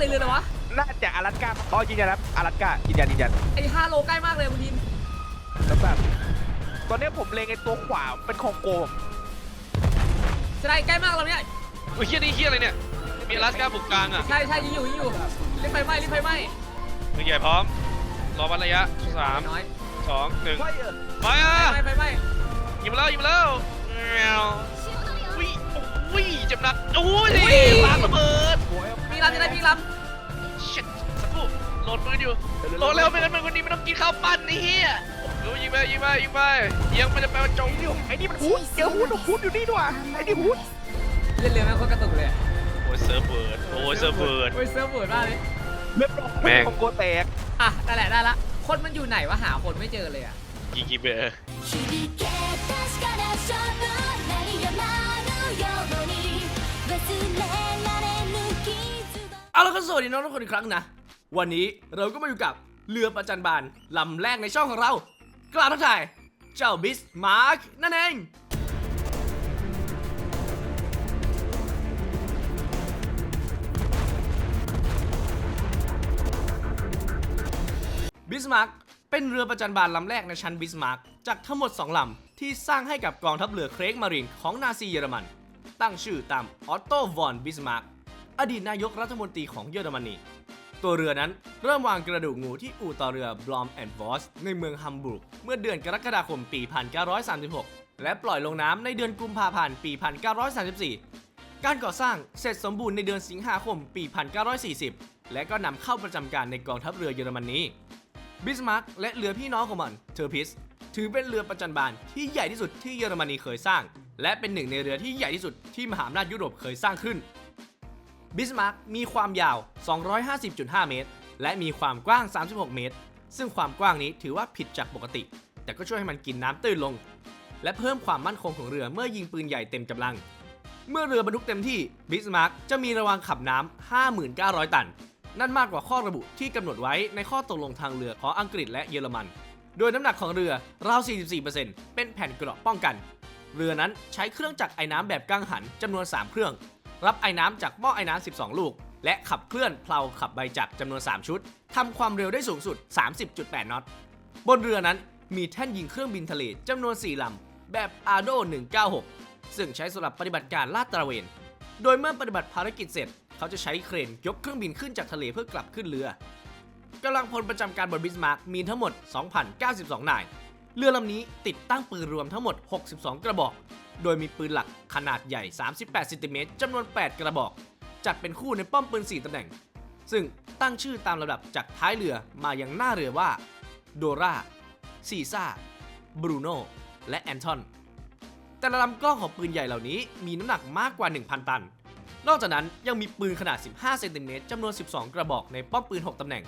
เลยเลยเหรอวะ น่าจะอลาสก้าอ๋อยืนยันครับอลาสก้ายืนยันยืนยันไอ้ห้าโลใกล้มากเลยคุณทีมแล้วแบบตอนนี้ผมเลงไอ้ตัวขวาเป็นคองโกผมจะได้ใกล้มากแล้วเนี่ยอุ้ยเฮียนี่เฮียอะไรเนี่ย มีอลาสก้าบุกกลางอะใช่ใช่ยิงอยู่ยิงอยู่รีบไฟไหม้รีบไฟไหม้มือใหญ่พร้อม รอวัดระยะสามน้อยสองหนึ่งไม่เออไปอะไฟไหม้ไฟไหม้ยิงมาแล้วยิงมาแล้วแมวอุ้ยอุ้ยเจ็บหนักโอ้ยปาระเบิด โอ้ย มีลำจะได้มีล ชิตสักครู่โหลดปืนอยู่โหลดเร็วไม่งั้นมันคนนี้ไม่ต้องกินข้าวปั้นนี่เฮียดูยิงไปยิงไปยิงไปยิงมันจะไปว่าจงอยู่ ไอ้นี่มันฮูดเจอฮูดฮูดอยู่นี่ด้วยไอ้นี่ฮูด ำเล่นเร็วนะโคตรกระตุกเลยอะ โอ้ยเซิร์ฟเวิร์ดโอ้ยเซิร์ฟเวิร์ด โอ้ยเซิร์ฟเวิร์ดมากเลย เรียบร้อย แม่ง คองโกแตก อ่ะได้แหละได้ละคนมันอยู่ไหนวะหาคนไม่เจอเลยอ่ะ ยิงยิงไปเออ 響け確かな勝負 สวัสดีน้องทุกคนอีกครั้งนะ วันนี้เราก็มาอยู่กับเรือประจันบานลำแรกในช่องของเรา กล่าวทักทาย เจ้าบิสมาร์กนั่นเอง บิสมาร์กเป็นเรือประจันบานลำแรกในชั้นบิสมาร์กจากทั้งหมด 2 ลำ ที่สร้างให้กับกองทัพเรือเครกมารินของนาซีเยอรมัน ตั้งชื่อตามออตโต วอนบิสมาร์ก อดีตนายกรัฐมนตรีของเยอรมนีตัวเรือนั้นเริ่มวางกระดูกงูที่อู่ต่อเรือบลอมแอนด์วอสในเมืองฮัมบูร์กเมื่อเดือนกรกฎาคมปี 1936 และปล่อยลงน้ำในเดือนกุมภาพันธ์ปี 1934 การก่อสร้างเสร็จสมบูรณ์ในเดือนสิงหาคมปี 1940 และก็นำเข้าประจำการในกองทัพเรือเยอรมนีบิสมาร์กและเรือพี่น้องของมันเทอร์พิสถือเป็นเรือประจันบานที่ใหญ่ที่สุดที่เยอรมนีเคยสร้าง และเป็นหนึ่งในเรือที่ใหญ่ที่สุดที่มหาอำนาจยุโรปเคยสร้างขึ้น บิสมาร์กมีความยาว 250.5 เมตร และมีความกว้าง 36 เมตร ซึ่งความกว้างนี้ถือว่าผิดจากปกติ แต่ก็ช่วยให้มันกินน้ำตื้นลง และเพิ่มความมั่นคงของเรือเมื่อยิงปืนใหญ่เต็มกำลัง เมื่อเรือบรรทุกเต็มที่บิสมาร์กจะมีระวังขับน้ำ 5,900 ตัน นั่นมากกว่าข้อระบุที่กำหนดไว้ในข้อตกลงทางเรือของอังกฤษและเยอรมัน โดยน้ำหนักของเรือราว 44%เป็นแผ่นเกราะป้องกัน เรือนั้นใช้เครื่องจักรไอ้น้ำแบบกังหันจำนวน 3 เครื่อง รับไอ้น้ำจากหม้อไอ้น้ำ 12 ลูก และขับเคลื่อนเพลาขับใบจักรจำนวน 3 ชุดทำความเร็วได้สูงสุด 30.8 น็อต บนเรือนั้นมีแท่นยิงเครื่องบินทะเลจำนวน 4 ลำ แบบ Ardo 196 ซึ่งใช้สำหรับปฏิบัติการลาดตระเวน โดยเมื่อปฏิบัติภารกิจเสร็จ เขาจะใช้เครนยกเครื่องบินขึ้นจากทะเลเพื่อกลับขึ้นเรือกำลังพลประจำการบนบิสมาร์กมีทั้งหมด 2,092 นาย เรือลำนี้ติดตั้งปืนรวมทั้งหมด 62 กระบอก โดยมีปืนหลักขนาดใหญ่ 38เซนติเมตรจำนวน 8 กระบอก จัดเป็นคู่ในป้อมปืน 4ตำแหน่ง ซึ่งตั้งชื่อตามลำดับจากท้ายเรือมายังหน้าเรือว่า โดราซีซ่า บรูโนและแอนทอน แต่ละลำกล้องของปืนใหญ่เหล่านี้มีน้ำหนักมากกว่า 1,000 ตัน นอกจากนั้นยังมีปืนขนาด 15 เซนติเมตรจำนวน 12 กระบอกในป้อมปืน 6 ตำแหน่ง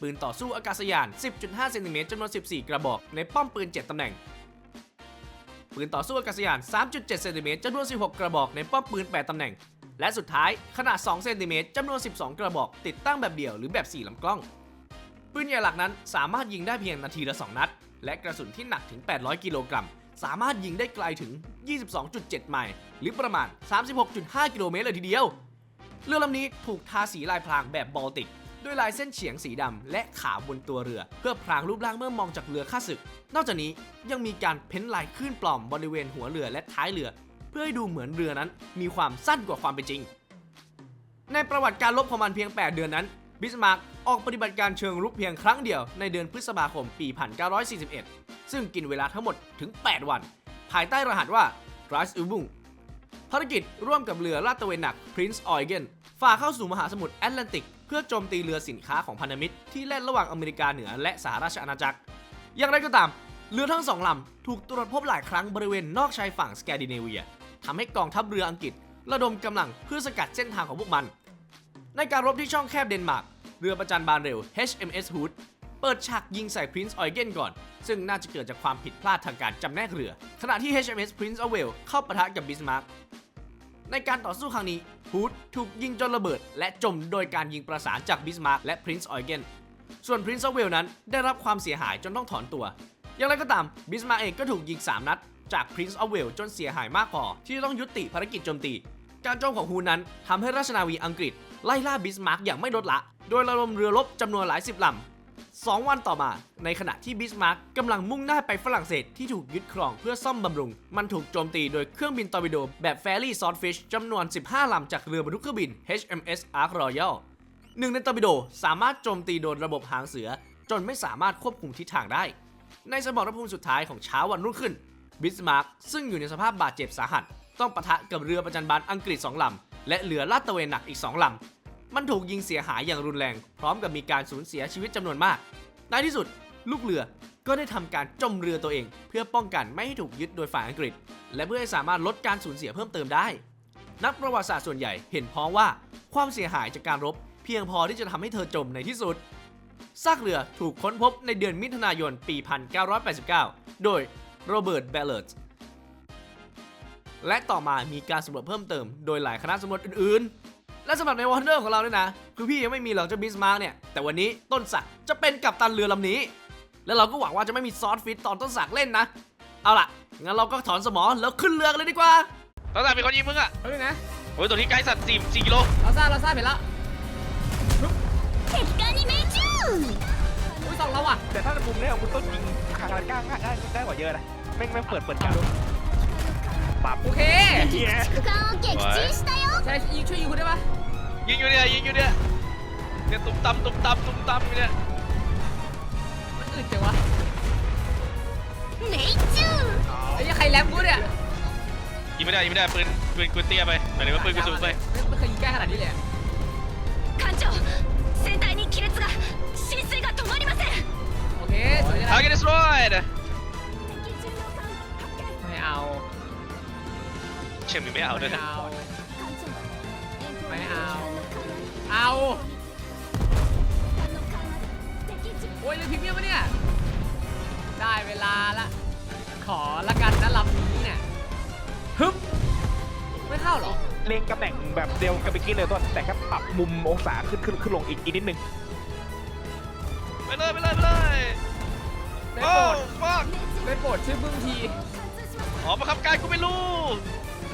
ปืนต่อสู้อากาศยาน 10.5 เซนติเมตรจำนวน 14 กระบอกในป้อมปืน 7 ตำแหน่ง ปืนต่อสู้อากาศยาน 3.7 เซนติเมตรจำนวน 16 กระบอกในป้อมปืน 8 ตำแหน่ง และสุดท้ายขนาด 2 เซนติเมตรจำนวน 12 กระบอกติดตั้งแบบเดี่ยวหรือแบบ 4ลำกล้อง ปืนใหญ่หลักนั้นสามารถยิงได้เพียงนาทีละ 2 นัด และกระสุนที่หนักถึง 800 กิโลกรัม สามารถยิงได้ไกลถึง 22.7 ไมล์หรือประมาณ 36.5 กิโลเมตรเลยทีเดียว เรือลำนี้ถูกทาสีลายพรางแบบบอลติก ด้วยลายเส้นเฉียงสีดำและขาวบนตัวเรือ เพื่อพรางรูปร่างเมื่อมองจากเรือข้าศึก นอกจากนี้ยังมีการเพ้นลายคลื่นปลอมบริเวณหัวเรือและท้ายเรือ เพื่อให้ดูเหมือนเรือนั้น มีความสั้นกว่าความเป็นจริง ในประวัติการรบของมันเพียง 8 เดือนนั้นบิสมาร์กออกปฏิบัติการเชิงรุกเพียงครั้งเดียวในเดือนพฤษภาคมปี 1941 ซึ่งกินเวลาทั้งหมดถึง 8 วัน ภายใต้รหัสว่า r i s e u b u n g ภารกิจร่วมกับเรือลาดตระเวนหนัก Prince Eugen ฝ่าเข้าสู่มหาสมุทรแอตแลนติก เพื่อโจมตีเรือสินค้าของพันธมิตรที่แล่นระหว่างอเมริกาเหนือและสหราชอาณาจักร อย่างไรก็ตาม เรือทั้งสองลำถูกตรวจพบหลายครั้งบริเวณนอกชายฝั่งสแกดิเนเวียทำให้กองทัพเรืออังกฤษ ระดมกำลังเพื่อสกัดเส้นทางของพวกมัน ในการรบที่ช่องแคบเดนมาร์กเรือประจันบานเร็ว HMS Hood เปิดฉากยิงใส่ Prince Eugen ก่อน ซึ่งน่าจะเกิดจากความผิดพลาดทางการจำแนกเรือ ขณะที่ HMS Prince of Wales เข้าปะทะกับ Bismarck ในการต่อสู้ครั้งนี้ Hood ถูกยิงจนระเบิด และจมโดยการยิงประสานจาก Bismarck และ Prince Eugen ส่วน Prince of Wales นั้นได้รับความเสียหายจนต้องถอนตัว อย่างไรก็ตาม Bismarck เองก็ถูกยิง 3 นัด จาก Prince of Wales จนเสียหายมากพอ ที่จะต้องยุติภารกิจโจมตี การโจมของฮูดนั้นทำให้ราชนาวีอังกฤษไล่ล่าบิสมาร์กอย่างไม่ลดละ โดยระดมเรือรบจำนวนหลายสิบลำ สองวันต่อมา ในขณะที่บิสมาร์กกำลังมุ่งหน้าไปฝรั่งเศสที่ถูกยึดครองเพื่อซ่อมบำรุง มันถูกโจมตีโดยเครื่องบินตอร์ปิโดแบบแฟรี่ซอ w ฟิชจำนวน 15 ลำจากเรือบรรทุกเครื่องบิน HMS Ark Royal หนึ่งในตอร์ปิโดสามารถโจมตีโดนระบบหางเสือ จนไม่สามารถควบคุมทิศทางได้ ในสมรภูมิสุดท้ายของเช้าวันรุ่งขึ้นบิสมาร์กซึ่งอยู่ในสภาพบาดเจ็บสาหัส ต้องปะทะกับเรือประจันบานอังกฤษ 2 ลำ และเรือลาดตระเวนหนักอีก 2 ลำ มันถูกยิงเสียหายอย่างรุนแรง พร้อมกับมีการสูญเสียชีวิตจำนวนมาก ในที่สุด ลูกเรือก็ได้ทำการจมเรือตัวเอง เพื่อป้องกันไม่ให้ถูกยึดโดยฝ่ายอังกฤษ และเพื่อให้สามารถลดการสูญเสียเพิ่มเติมได้ นักประวัติศาสตร์ส่วนใหญ่เห็นพ้องว่าความเสียหายจากการรบ เพียงพอที่จะทำให้เธอจมในที่สุดซากเรือถูกค้นพบในเดือนมิถุนายนปี 1989 โดยโรเบิร์ตเบลเลตและต่อมามีการสำรวจเพิ่มเติม โดยหลายคณะสำรวจอื่นๆ และสำหรับในวอร์เนอร์ของเราเนี่ยนะ คือพี่ยังไม่มีหรอกเจ้าบิสมาร์กเนี่ย แต่วันนี้ต้นสักจะเป็นกัปตันเรือลำนี้ และเราก็หวังว่าจะไม่มีซอสฟิตตอนต้นสักเล่นนะ เอาล่ะ งั้นเราก็ถอนสมอแล้วขึ้นเรือกันเลยดีกว่า ต้นสักเป็นคนยิงมึงอะเอาดูนะโอ้ยตัวนี้ไกลสัตว์สี่สี่กิโลเราทราบเราทราบเห็นแล้วอุ้ยสองเราอะแต่ถ้ามุมนี้คุณต้นยิงขาดการก้างได้ได้กว่าเยอะนะแม่งแม่งเปิดเปิดกาง เค เหี้ย 駆艦を撃沈したよ ใช่ยิงช่วยยิงคุณได้ปะ ยิงอยู่เนี่ยยิงอยู่เนี่ยเนี่ยตุ้มตำตุ้มตำตุ้มตำอยู่เนี่ย มันอึดจังวะ 命中 ไอ้ยใครแรมกูเนี่ย ยิงไม่ได้ยิงไม่ได้ปืนปืนกูเตี้ยไปหมายถึงว่าปืนกูสูงไป ไม่ไม่เคยยิงใกล้ขนาดนี้เลยอะ 艦長船体に亀裂が浸水が止まりません โอเคสวยจัง ทาร์เก็ต destroyed 敵 เชียงมีไม่เอาด้วยนะ ไม่เอาเอาโอ้ยเลยพิมพ์เมียปะเนี่ย ได้เวลาละ ขอละกันนะลำนี้เนี่ยฮึบไม่เข้าหรอเล็งตำแหน่งแบบเดียวกับเมื่อกี้เลยตัวแต่แค่ปรับมุมองศาขึ้นขึ้นขึ้นลงอีกนิดนึงไปเลยไปเลยไปเลยได้โปรดได้โปรดชื่อบึ้งที อ๋อประคับการกูไม่รู้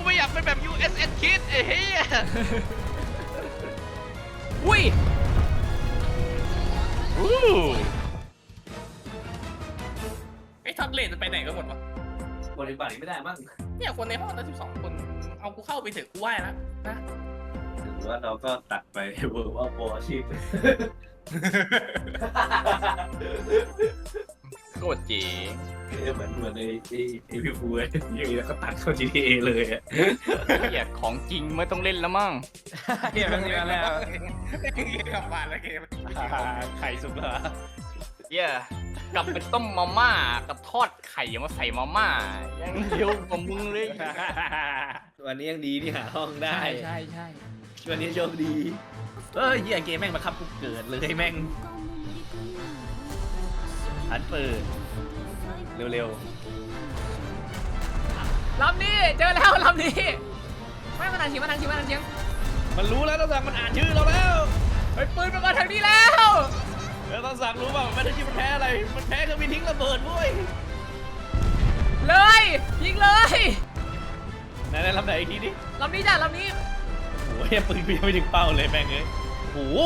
ไม่อยากเป็นแบบ USS Kid ไอ้เหี้ยอุ้ยอู้ไอ้ทับเลนจะไปไหนกันหมดวะบริบัติไม่ได้มั้งเนี่ยคนในห้องนั้นสิบสองคนเอากูเข้าไปเถอะกูไหว้แล้วนะหรือว่าเราก็ตัดไปเวิร์กว่าโปรอาชีพ โคตรเจ๋งเหมือนเหมือนในไอ้ไอ้พี่ฟูเลยอย่างนี้แล้วก็ตัดเข้า GTA เลยอะเหี้ยของจริงไม่ต้องเล่นแล้วมั้งเฮียมันเยอะแล้วกลับบ้านแล้วเกมไข่สุกเหรอเหี้ยกลับไปต้มมาม่ากับทอดไข่มาใส่มาม่ายังเร็วกว่ามึงเลยวันนี้ยังดีที่หาห้องได้ ใช่ใช่ใช่วันนี้โชคดีเอ้ยเฮียเกมแม่งมาคับกูเกิดเลยแม่ง อันเปิด เร็วลำนี้เจอแล้วลำนี้ไม่มาทางเฉียงมาทางเฉียงมาทางเฉียงๆ มันรู้แล้วต้องสั่งมันอ่านชื่อเราแล้วเฮ้ยปืนมันมาทางนี้แล้วแล้วต้องสั่งรู้เปล่ามันไม่ได้ชื่อมันแพ้อะไร มันแพ้คือมีทิ้งระเบิดเว้ยเลยยิงเลยไหนๆลำไหนอีกทีดิลำนี้จ้ะลำนี้โอ้ยปืนกูยังไม่ถึงเป้าเลยแม่งเอ้ยโอ้โห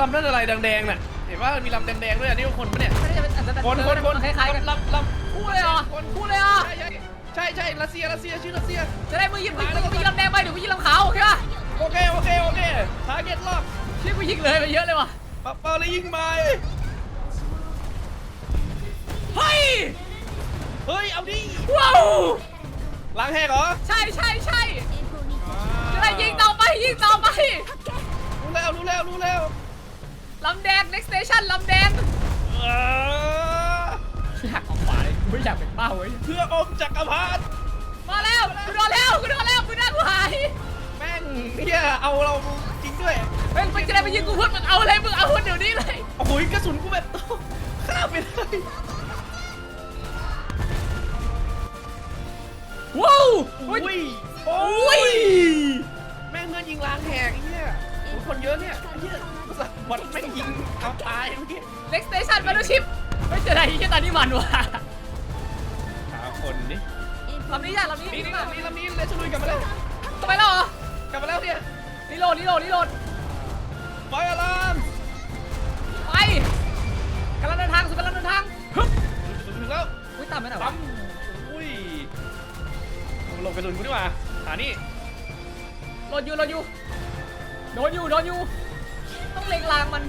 ลำนั่นอะไรแดงๆน่ะเห็นว่ามันมีลำแดงๆด้วยอันนี้ว่าคนปะเนี่ย ไม่ได้จะเป็นอาจจะเป็นคนคนคนคล้ายๆกันลำลำคู่เลยเหรอคู่เลยเหรอ ใช่ใช่ใช่ใช่รัสเซียรัสเซียชื่อรัสเซีย จะได้มึงยิงมึงยิงลำแดงไปเดี๋ยวกูยิงลำขาวโอเคป่ะโอเคโอเคโอเคทาร์เก็ตล็อกชื่อกูยิงเลยไปเยอะเลยว่ะปะเป้าเลยยิงไปเฮ้ยเฮ้ยเอาดิว้าวล้างแหกเหรอใช่ใช่ใช่จะได้ยิงต่อไปยิงต่อไปรู้แล้วรู้แล้วรู้แล้ว ลำแดง next station ลำแดงเอออยากออกขวาเลยกูไม่อยากเป็นเป้าเว้ยเพื่อองค์จักรพรรดิ มาแล้วกูโดนแล้วกูโดนแล้วกูน่ากูหายแม่งเฮียเอาเราจริงด้วยเฮ้ยมันจะได้ไปยิงกูพูดมันเอาเลยมึงเอาเดี๋ยวนี้เลยโอ้โหกระสุนกูแบบข้ามไปเลยว้าวอุ้อุ้ยยโอ้ย แม่งเงินยิงล้างแหกไอ้เฮียโอ้ยคนเยอะเนี่ยไอ้เฮีย มันไม่ยิงเอาตายเมื่อกี้เล็กสเตชันมาดูชิปไม่เจออะไรที่ตานี่มันวะหาคนนี่ลำนี้จ้ะลำนี้นี่นี่ลำนี้ลำนี้เลยชลุยกลับมาแล้วกลับมแล้วเหรอกลับมาแล้วเนี่ยนี่โหลดนี่โหลดนี่โหลดไฟอะลามไปกำลังเดินทางสุดกำลังเดินทางฮึบถึงแล้วอุ้ยต่ำไปไหนวะปั๊มอุ้ยหลบไปะสุนกูดีกว่าหานี่โหลดอยู่โหลดอยู่โดนอยู่โดนอยู่ เลงรางมัน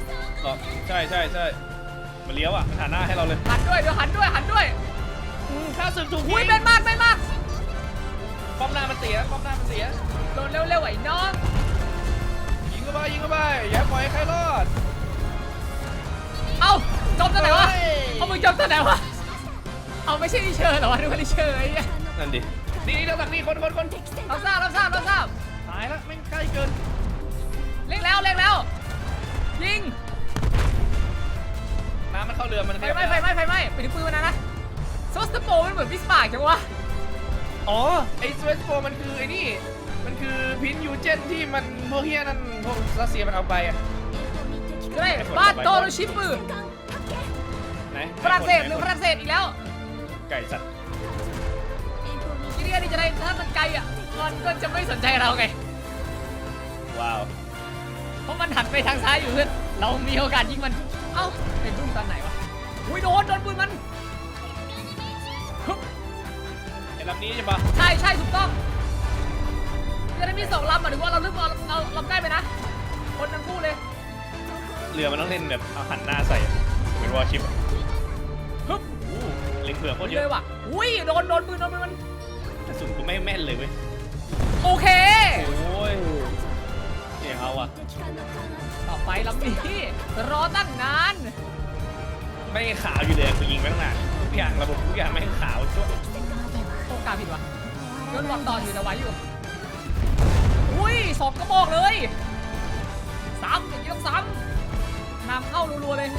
อ๋อใช่ใช่ใช่มันเลี้ยวอะมันหันหน้าให้เราเลยหันด้วยเดี๋ยวหันด้วยหันด้วยอืมข้าศึกถูกอุ้ยงเป็นมากเป็นมากป้อมหน้ามันเสียป้อมหน้ามันเสีย โดนเร็วๆไอ้น้องยิงเข้าไปยิงเข้าไปอย่าปล่อยให้ใครรอด เอ้าจมตอนไหนวะเฮ้ย เอามึงจมตอนไหนวะเอาไม่ใช่ดิเชอร์เหรอวะนึกว่าดิเชอร์ไอ้เนี่ยนั่นดินี่นี่ทางฝั่งนี้คนคนคนเราทราบเราทราบเราทราบตายแล้วแม่งใกล้เกินเล็งแล้วเล็งแล้ว ยิงน้ำมันเข้าเรือมันไฟไหม้ไฟไหม้ไฟไหม้ไปถึงปืนมันนะนะโซสโปมันเหมือนพิสปากจังวะอ๋อไอ้สวีทโฟมันคือไอ้นี่มันคือพินยูเจนที่มันพวกเฮียนั่นพวกรัสเซียมันเอาไปอะเฮ้ยบ้านโตโรชิปืนไหนฝรั่งเศสหรือฝรั่งเศสอีกแล้ว ไก่สัตว์ทีนี้นี่จะได้ถ้ามันไกลอะมันก็จะไม่สนใจเราไง ว้าว เพราะมันหันไปทางซ้ายอยู่เพื่อนเรามีโอกาสยิงมัน เอ้าไปดุ้งตอนไหนวะอุ้ยโดนโดนปืนมันฮึบไอ้ลำนี้ใช่ปะใช่ใช่ถูกต้องจะได้มีสองลำอะหรือว่าเราเลือกเอาเอาลำใกล้ไปนะ คนทั้งคู่เลยเรือมันต้องเล่นแบบเอาหันหน้าใส่เป็นวอร์ชิปอะฮึบอู้เล็งเผื่อโคตรเยเลยอะว่ะอุ้ยโดนโดนปืนโดนปืนมันกระสุนกูไม่แม่นเลยเว้ยโอเคโอ้ย เนี่ยเอาอะต่อไปลำนี้รอตั้งนาน ไม่งขาวอยู่เลยกูยิงแม่งนานทุกอย่างระบบทุกอย่างแม่งขาวชั่วโอกาสผิดวะโดนบอลต่ออยู่แต่ไหวอยู่ อุ้ยสองกระบอกเลยสามอย่างนี้ต้องสามนำเข้ารัวๆเลย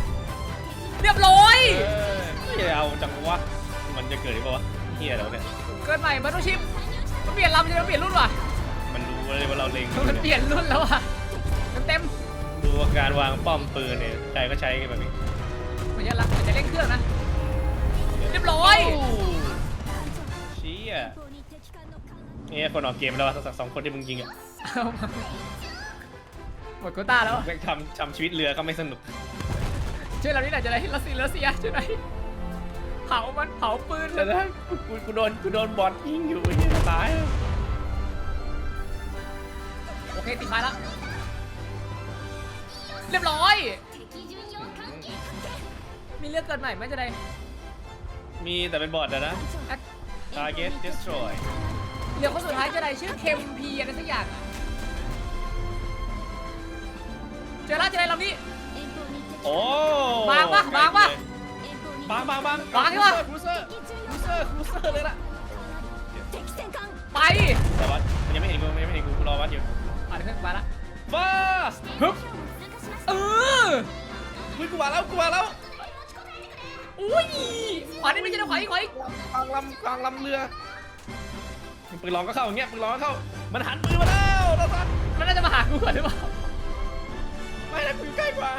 เรียบร้อยเออไม่เอาจังวะมันจะเกิดหรือเปล่าวะเฮียแล้วเนี่ย เกินใหม่บัตโตชิปมันเปลี่ยนลำจะมันเปลี่ยนรุ่นว่ะมัน รู้เลยว่าเราเล็งอยู่มันเปเนี่ยลี่ยนรุ่นแล้วว่ะเต็มดูว่าการวางป้อมปืนเนี่ยใครก็ใช้กันแบบนี้ๆเหมือนจะละเหมือนจะเร่งเครื่องนะ เรียบร้อย เชี่ยเนี่ยคนออกเกมแล้วอะสักสองคนที่มึงยิงอะเอามาหมดโควต้าแล้วแม่งทำทำชีวิตเรือก็ไม่สนุกช่วยเรานี่หน่อยจะได้รัสเซียรัสเซียช่วยหน่อยเผามันเผาปืนแต่ถ้ากูกูกูโดนกูโดนบอลยิงอยู่ไอ้เหี้ยตาย โอเคติดไฟแล้ว เรียบร้อย มีเลือกเกินใหม่ไหมจะได้มีแต่เป็นบอทอะนะแอค target destroy เหลือคนสุดท้ายจะได้ชื่อเคมพีอะไรสักอย่างอะเจอแล้วจะได้ลำนี้ โอ้บางปะบางปะ บางบางบางบางใช่ปะ ครูเซอร์ครูเซอร์ครูเซอร์เลยล่ะ ไป แต่วัดมันยังไม่เห็นกูมันยังไม่เห็นกูกูรอวัดอยู่ อะเดี๋ยวเพื่อนไปละ fast ฮึบเออเฮ้ยกูมาแล้วกูมาแล้วอุ้ยขวานี่ไม่ใช่นะขวาอีกขวาอีกกลางลำกลางลำเรือปืนลองก็เข้าอย่างเงี้ยปืนลองก็เข้า มันหันปืนมาแล้วตาสันมันน่าจะมาหากูก่อนหรือเปล่าไม่ได้ปืนใกล้กว่า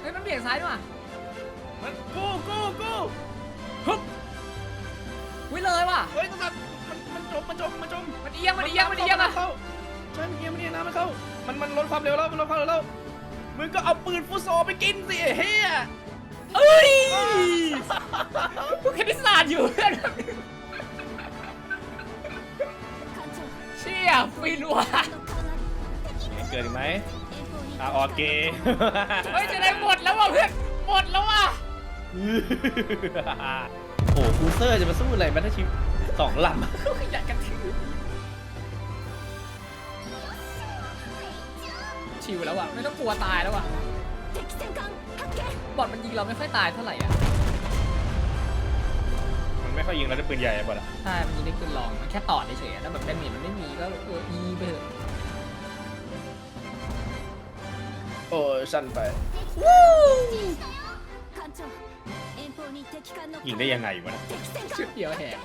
เฮ้ยมันเบี่ยงซ้ายด้วยว่ะมันกูกูกูฮึบวิเลยว่ะเฮ้ยตาสันมันมันจมมันจมมันจมมันเอียงมันเอียงมันเอียงอะ ใช่มันเอียมันเอียงน้ำมันเข้า มันมันลดความเร็วแล้วมันลดความเร็วแล้วมึงก็เอาปืนฟุตซอลไปกินสิไอ้เฮียเอ้ยกูคณิตศาสตร์อยู่เพื่อนเชี่ยฟินว่ะเกิดอีกไหมอะโอเคเฮ้ยจะได้หมดแล้วว่ะเพื่อนหมดแล้วว่ะโอ้โหคูเซอร์จะมาสู้อะไรแบทเทิลชิปสองลำอยากกันถือ ชิวแล้วอะไม่ต้องกลัวตายแล้วอะบอดมันยิงเราไม่ค่อยตายเท่าไหร่อะมันไม่ค่อยยิงเราด้วยปืนใหญ่อะบอลอะใช่มันยิงได้ขึ้นลองมันแค่ต่อเฉยๆแล้วแบบได้เมีมันไม่มีก็เอออีไปเถอะโอ้สั้นไปยิงได้ยังไงวะนะชุดเดียวแหก